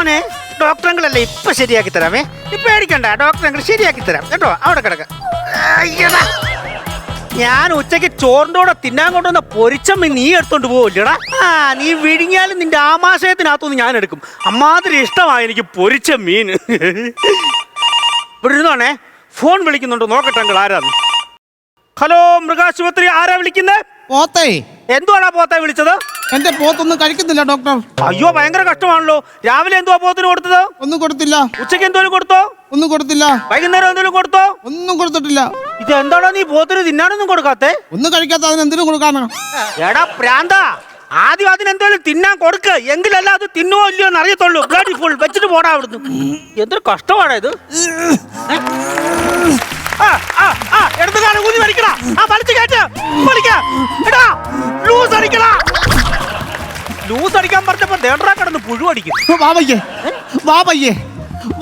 മോനെ ഡോക്ടറങ്ങളല്ലേ ഇപ്പൊ ശരിയാക്കി തരാമേ? ഇപ്പൊ പേടിക്കണ്ട ഡോക്ടറങ്ങൾ ശരിയാക്കി തരാം. കേട്ടോ അവിടെ കിടക്ക. അയ്യടാ. ഞാൻ ഉച്ചയ്ക്ക് ചോറിന്റെ കൂടെ തിന്നാൻ കൊണ്ടുവന്ന പൊരിച്ചമ്മ നീ എടുത്തോണ്ട് പോവില്ലടാ. ആ നീ വിഴുങ്ങിയാലും നിന്റെ ആമാശയത്തിനകത്തുനിന്ന് ഞാൻ എടുക്കും. അമ്മാതിരി ഇഷ്ടമായി എനിക്ക് പൊരിച്ച മീൻ ഇവിടെ ഇരുന്നോണേ ഫോൺ വിളിക്കുന്നുണ്ട് നോക്കട്ടെ അങ്കിൾ ആരാന്ന്. ഹലോ മൃഗാശുപത്രി ആരാ വിളിക്കുന്നത് പോത്തേ. എന്തുവാടാ പോത്തേ വിളിച്ചത്? എന്റെ പോത്തൊന്നും കഴിക്കുന്നില്ല ഡോക്ടർ അയ്യോ ഭയങ്കര കഷ്ടമാണല്ലോ. രാവിലെ എന്തുവാ പോത്തിന് കൊടുത്തത്? ഒന്നും കൊടുത്തില്ല. ഉച്ചയ്ക്ക് എന്തോലും കൊടുത്തോ? ഒന്നും കൊടുത്തില്ല. വൈകുന്നേരം എന്തെങ്കിലും കൊടുത്തോ? ഒന്നും കൊടുത്തിട്ടില്ല. ഇത് എന്താണോ നീ പോത്തിന് തിന്നാനൊന്നും കൊടുക്കാത്തെ? ഒന്നും കഴിക്കാത്ത അതിന് എന്തിനും കൊടുക്കാനോ? എടാ പ്രാന്ത. ആദ്യം അതിന് എന്തെങ്കിലും തിന്നാൻ കൊടുക്ക. എങ്കിലല്ല അത് തിന്നുവോ ഇല്ലയോ എന്ന് അറിയത്തുള്ളൂ. ബ്ലഡി ഫുൾ വെച്ചിട്ട് പോടാ അവിടുന്ന്. എന്തൊരു കഷ്ടമാണ് ഇത്? ആ, ആ, ആ, എടുത്ത് കാലം ഊതി വലിക്കടാ. ആ വലിച്ചു കയറ്റ്. വലിക്ക. എടാ ലൂസ് അടിക്കടാ. ലൂസ് അടിക്കാൻ പറഞ്ഞപ്പോ ദേണ്ടാ കിടന്ന് പുഴു അടിക്കും വാ പയ്യേ. വാ പയ്യേ.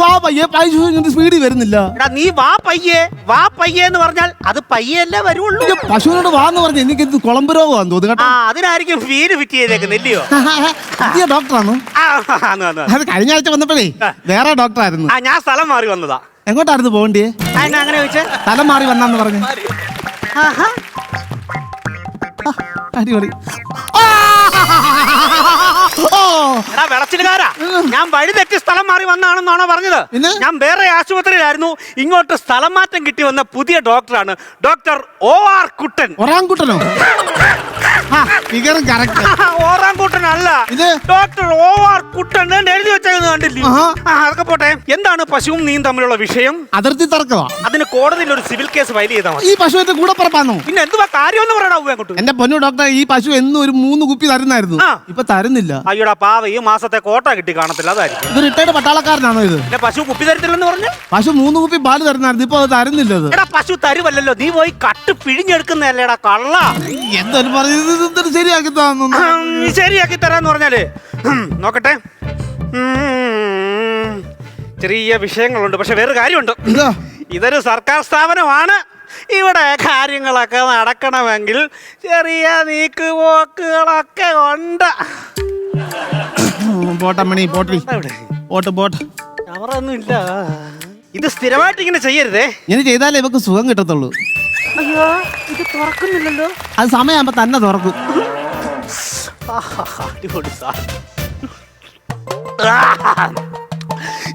വാ പൈസ സ്പീഡിൽ വരുന്നില്ല. എടാ നീ വാ പയ്യേ. വാ പയ്യേ എന്ന് പറഞ്ഞാൽ അത് പയ്യല്ലേ വരുള്ളൂ. ഇത് പശുവിനോട് വാന്ന് പറഞ്ഞ എനിക്ക് ഇത് കുളമ്പ് രോഗമാണെന്ന് തോന്നുന്നു ആ കേട്ടോ അതിനായിരിക്കും ഫീൽ ഫിറ്റ് ചെയ്തേക്കുന്നില്ലയോ പുതിയ ഡോക്ടറാണ്? ആ ആന്ന് ആന്ന് ആന്ന്. അത് കഴിഞ്ഞ ആഴ്ച വന്നപ്പോഴേ വേറെ ഡോക്ടറായിരുന്നു. ആ ഞാൻ സ്ഥലം മാറി വന്നതാ. എങ്ങോട്ടായിരുന്നു പോകണ്ടേ ആ, എന്നാ അങ്ങനെ വെച്ചേ സ്ഥലം മാറി വന്നാന്ന് പറഞ്ഞു. ആഹാ. അടിപൊളി. ആ! എടാ വെളച്ചിലുകാരാ. ഞാൻ വഴി തെറ്റി സ്ഥലം മാറി വന്നാണെന്നാണോ പറഞ്ഞത്? ഞാൻ വേറെ ആശുപത്രിയിലായിരുന്നു. ഇങ്ങോട്ട് സ്ഥലം മാറ്റം കിട്ടി വന്ന പുതിയ ഡോക്ടറാണ് ഡോക്ടർ ഒ ആർ കുട്ടൻ. ഒരാൻകുട്ടനോ ഫിഗറും കറക്റ്റ് ഓറാങ്കുട്ടൻ അല്ല ഇത്? ഡോക്ടർ ആർ കുട്ടൻ എന്ന് എഴുതി വെച്ചേക്കുന്നത് കണ്ടില്ലേ? അതൊക്കെ പോട്ടെ. എന്താണ് പശുവും നീയും തമ്മിലുള്ള വിഷയം? അതിർത്തി തർക്കമാ അതിന് കോടതിയിൽ ഒരു സിവിൽ കേസ് ഫയൽ ചെയ്താൽ മതി. ഈ പശു കൂടെ പറഞ്ഞു പിന്നെ എന്തുവാ കാര്യമെന്ന് പറയണ അങ്ങോട്ട്? എന്റെ പൊന്നു ഡോക്ടർ ഈ പശു എന്നും ഒരു മൂന്ന് കുപ്പി തരുന്നായിരുന്നു. ഇപ്പൊ തരുന്നില്ല. അയ്യോടാ പാവ ഈ മാസത്തെ കോട്ട കിട്ടി കാണത്തില്ല അതായിരിക്കും. ഇത് റിട്ടയർഡ് പട്ടാളക്കാരനാണോ ഇത്? എന്റെ പശു കുപ്പി തരത്തില്ലെന്ന് പറഞ്ഞു? പശു മൂന്ന് കുപ്പി പാൽ തരുന്നായിരുന്നു. ഇപ്പൊ അത് തരുന്നില്ല എടാ പശു തരുവല്ലോ നീ പോയി കട്ട് പിഴിഞ്ഞെടുക്കുന്നതല്ലേടാ കള്ള. എന്തൊരു ശരിയാക്കി ശരിയാക്കി തരാന്ന് പറഞ്ഞാൽ. നോക്കട്ടെ. ചെറിയ വിഷയങ്ങളുണ്ട് പക്ഷെ വേറെ കാര്യമുണ്ട്. ഇതാ ഇതൊരു സർക്കാർ സ്ഥാപനമാണ്. ഇവിടെ കാര്യങ്ങളൊക്കെ നടക്കണമെങ്കിൽ ചെറിയ നീക്കുപോക്കുകളൊക്കെ ഉണ്ട്. പോട്ടമ്മണി പോട്ടി എവിടെ? പോട്ട്. പോട്ട് ക്യാമറ ഇല്ല. ഇത് സ്ഥിരമായിട്ട് ഇങ്ങനെ ചെയ്യരുതേ. ഇങ്ങനെ ചെയ്താലേ ഇവക്ക് സുഖം കിട്ടത്തുള്ളൂ. അയ്യോ ഇത് തുറക്കുന്നില്ലല്ലോ. അത് സമയമാകുമ്പോ തന്നെ തുറക്കും. അടിപൊളി.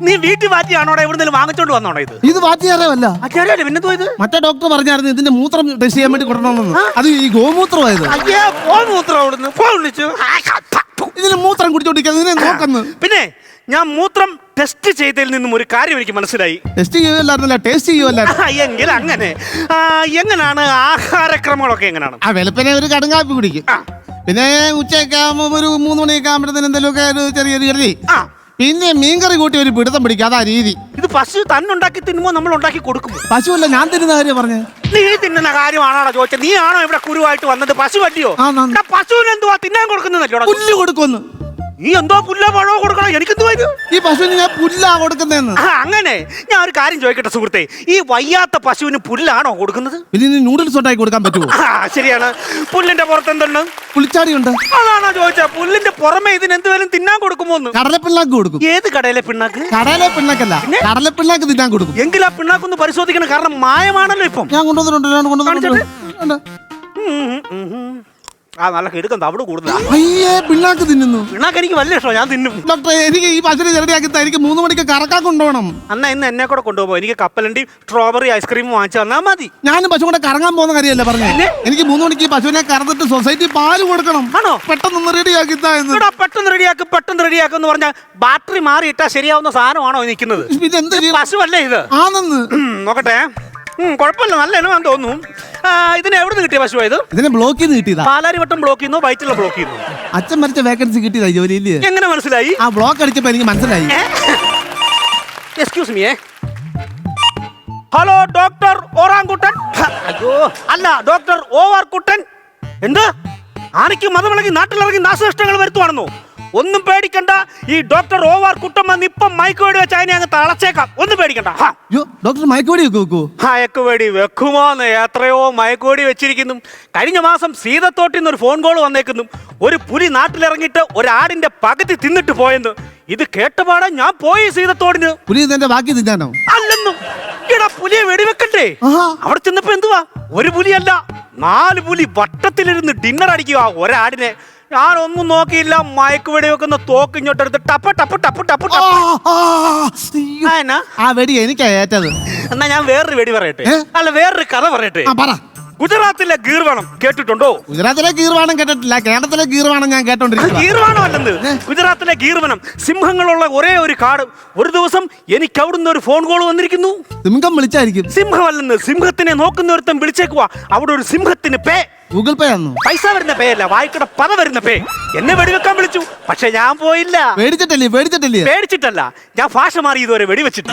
നീ വീട്ടിൽ മാറ്റിയാണോടെ എവിടുന്നേലും വാങ്ങിച്ചോണ്ട് വന്നോണോ ഇത്? ഇത് വാറ്റിയാറേവല്ല അച്ഛനല്ലേ പിന്നെ ഇത്? മറ്റേ ഡോക്ടർ പറഞ്ഞായിരുന്നു ഇതിന്റെ മൂത്രം ടെസ്റ്റ് ചെയ്യാൻ വേണ്ടി കൊടുക്കണമെന്ന് അത് ഈ ഗോമൂത്രമായത്. അയ്യേ പോ മൂത്രം അവിടുന്ന്. പോ വിളിച്ചു. ഇതിന് മൂത്രം കുടിച്ചോണ്ടിരിക്കുന്നു നോക്കുന്നു. പിന്നെ ഞാൻ മൂത്രം ടെസ്റ്റ് ചെയ്തതിൽ നിന്നും ഒരു കാര്യം എനിക്ക് മനസ്സിലായി. ടെസ്റ്റ് ചെയ്യുമല്ലായിരുന്നല്ല ടേസ്റ്റ് ചെയ്യുമല്ലായിരുന്നു ആ, എങ്കിൽ അങ്ങനെ. ആ, എങ്ങനെയാണ് ആഹാരക്രമങ്ങളൊക്കെ എങ്ങനെയാണ് ആ വെളുപ്പിനെ ഒരു കടുങ്കാപ്പി കുടിക്കും. ആ. പിന്നെ ഉച്ചയൊക്കെ ആകുമ്പോൾ ഒരു മൂന്ന് മണിയൊക്കെ ആകുമ്പോഴത്തേന് എന്തെങ്കിലുമൊക്കെ ഒരു ചെറിയൊരു ആ. പിന്നെ മീൻകറി കൂട്ടി ഒരു പിടുത്തം പിടിക്കും അതാ രീതി. ഇത് പശു തന്നുണ്ടാക്കി തിന്നുമ്പോ നമ്മൾ ഉണ്ടാക്കി കൊടുക്കുമോ പശുവല്ല ഞാൻ തിന്നുന്ന കാര്യം പറഞ്ഞു. നീ തിന്നുന്ന കാര്യമാണോ ചോദിച്ചത് നീ ആണോ ഇവിടെ കുരുവായിട്ട് വന്നത്? പശു അല്ലയോ ആ, ആ. എടാ, പശുവിന് എന്തുവാ തിന്നാൻ കൊടുക്കുന്നതല്ലോ പുല്ല് കൊടുക്കുമെന്ന്. നീ എന്തോ പുല്ലോ പഴമോ കൊടുക്കണം? എനിക്കെന്തുവാ ഇത്? ഈ പശുവിന് ഞാൻ പുല്ലാ കൊടുക്കുന്നതെന്ന്. ആ, അങ്ങനെ. ഞാൻ ഒരു കാര്യം ചോദിക്കട്ടെ സുഹൃത്തെ. ഈ വയ്യാത്ത പശുവിന് പുല്ലാണോ കൊടുക്കുന്നത്? പിന്നെ ഇനി നൂഡിൽസ് ഉണ്ടാക്കി കൊടുക്കാൻ പറ്റുമോ? ആ ശരിയാണ്. പുല്ലിന്റെ പുറത്ത് എന്തുണ്ട്? പുളിച്ചാടിയുണ്ട്. അതാണോ ചോദിച്ചാ പുല്ലിന്റെ പുറമെ ഇതിന് എന്തുവരും തിന്നാൻ കൊടുക്കുമോ എന്ന്. കടലപ്പിണ്ണാക്ക് കൊടുക്കും. ഏത് കടയിലെ പിണ്ണാക്ക്? കടയിലെ പിണ്ണാക്കല്ല കടലപ്പിണ്ണാക്ക് തിന്നാൻ കൊടുക്കും. എങ്കിൽ ആ പിണ്ണാക്കൊന്ന് പരിശോധിക്കണം. കാരണം മായമാണല്ലോ ഇപ്പം. ഞാൻ കൊണ്ടുവന്നിട്ടുണ്ട് ഞാൻ കൊണ്ടുവന്നിട്ടുണ്ട്. ഉണ്ട്. ഉം, ഉം, ഉം. ആ നല്ല കിടുക്കം തവിട് കൂടുതലാണ് അയ്യേ പിണ്ണാക്ക് തിന്നുന്നു. പിണ്ണാക്ക് എനിക്ക് വലിയ ഇഷ്ടമാണ് ഞാൻ തിന്നും. ഡോക്ടറെ എനിക്ക് ഈ പച്ചരി ചെറുതാക്കി എനിക്ക് മൂന്ന് മണിക്ക് കറക്കാൻ കൊണ്ടുപോകണം. അന്നാ ഇന്ന് എന്നെ കൂടെ കൊണ്ടുപോകും. എനിക്ക് കപ്പലണ്ടി സ്ട്രോബെറി ഐസ്ക്രീം വാങ്ങിച്ചു തന്നാ മതി. ഞാനും പശു കൂടെ കറങ്ങാൻ പോകുന്ന കാര്യമല്ല പറഞ്ഞു? എനിക്ക് മൂന്ന് മണിക്ക് പശുവിനെ കറന്നിട്ട് സൊസൈറ്റി പാൽ കൊടുക്കണം. ആണോ? പെട്ടെന്ന് റെഡിയാക്കി പെട്ടെന്ന് റെഡിയാക്കും പെട്ടെന്ന് റെഡിയാക്കും എന്ന് പറഞ്ഞാൽ ബാറ്ററി മാറിയിട്ടാ ശരിയാവുന്ന സാധനമാണോ നിൽക്കുന്നത്? പശുവല്ലേ ഇത്? ആണെന്ന്. നോക്കട്ടെ. ഉം, കുഴപ്പമില്ല. നല്ല ഇനമാണെന്ന് തോന്നുന്നു. ഇതിന് എവിടെ നിന്ന് കിട്ടിയ പശു ഇത്? ഇതിനെ ബ്ലോക്ക് ചെയ്ത് കിട്ടിയതാ. പാലാരി വട്ടം ബ്ലോക്ക് ചെയ്യുന്നു വയറ്റിലുള്ള ബ്ലോക്ക് ചെയ്യുന്നു. അച്ഛൻ മരിച്ച വേക്കൻസി കിട്ടിയതാ ജോലിയിൽ. എങ്ങനെ മനസ്സിലായി? ആ ബ്ലോക്ക് അടിച്ചപ്പോ എനിക്ക് മനസ്സിലായി. Excuse me hello doctor orangutan. അയ്യോ. അല്ല ഡോക്ടർ ഓവാർ കുട്ടൻ. എന്ത്? ആനയ്ക്ക് മതമിളകി നാട്ടിലിറങ്ങി നാശനഷ്ടങ്ങൾ വരുത്തുവാണെന്നോ? ഒന്നും പേടിക്കണ്ട. ഈ ഡോക്ടർ ഓവാർ കുട്ടൻ വന്ന് ഇപ്പം മയക്കുവേടി വെച്ച് അതിനെ അങ്ങ് തളച്ചേക്കാം. ഒന്നും പേടിക്കണ്ട. അയ്യോ ഡോക്ടർ മയക്കുവടി വെക്കോ മയക്കുവേടി വെക്കുമോന്ന് എത്രയോ മയക്കുവേടി വെച്ചിരിക്കുന്നു. കഴിഞ്ഞ മാസം സീതത്തോട്ടിൽ നിന്ന് ഒരു ഫോൺ കോൾ വന്നേക്കുന്നു. ഒരു പുലി നാട്ടിലിറങ്ങിയിട്ട് ഒരാടിന്റെ പകുതി തിന്നിട്ട് പോയെന്ന്. ഇത് കേട്ടപാടെ ഞാൻ പോയി സീതത്തോടിന്. പുലി ബാക്കി തിന്നാനോ? അല്ലെന്നും. എടാ പുലിയെ വെടിവെക്കണ്ടേ. അവിടെ ചെന്നപ്പോ എന്തുവാ? ഒരു പുലിയല്ല നാല് പുലി വട്ടത്തിലിരുന്ന് ഡിന്നർ അടിക്കുക ഒരാടിനെ. ഞാൻ ഒന്നും നോക്കിയില്ല മയക്ക് വെടിവെക്കുന്ന തോക്ക് ഇങ്ങോട്ടെടുത്ത് ടപ്പ് ടപ്പ് ടപ്പ് ടപ്പ് ടപ്പ്. ആ, ആ, എന്നാ? ആ വെടി എനിക്കാ ഏറ്റത്. എന്നാ ഞാൻ വേറൊരു വെടി പറയട്ടെ? ഏ? അല്ല വേറൊരു കഥ പറയട്ടെ? ആ പറ. ഗുജറാത്തിലെ ഗീർവാണം കേട്ടിട്ടുണ്ടോ? ഗുജറാത്തിലെ ഗീർവാണം കേട്ടിട്ടില്ല. കേരളത്തിലെ ഗീർവാണം ഞാൻ കേട്ടോണ്ടിരിക്കുന്നു ഗീർവാണം അല്ലെന്ന് ഗുജറാത്തിലെ ഗീർവനം. സിംഹങ്ങളുള്ള ഒരേ ഒരു കാട്. ഒരു ദിവസം എനിക്ക് അവിടുന്ന് ഒരു ഫോൺ കോൾ വന്നിരിക്കുന്നു. സിംഹം വിളിച്ചായിരിക്കും. സിംഹമല്ലെന്ന്. സിംഹത്തിനെ നോക്കുന്ന ഒരുത്തം വിളിച്ചേക്കുവാ. അവിടെ ഒരു സിംഹത്തിന് പേ. ഗൂഗിൾ പേ ആണോ? പൈസ വരുന്ന പേ അല്ല വായിക്കട പത വരുന്ന പേ. എന്നെ വെടിവെക്കാൻ വിളിച്ചു. പക്ഷെ ഞാൻ പോയില്ല. പേടിച്ചിട്ടല്ലേ പേടിച്ചിട്ടല്ലേ? പേടിച്ചിട്ടല്ല. ഞാൻ ഭാഷ മാറി ഇതുവരെ വെടിവെച്ചിട്ട്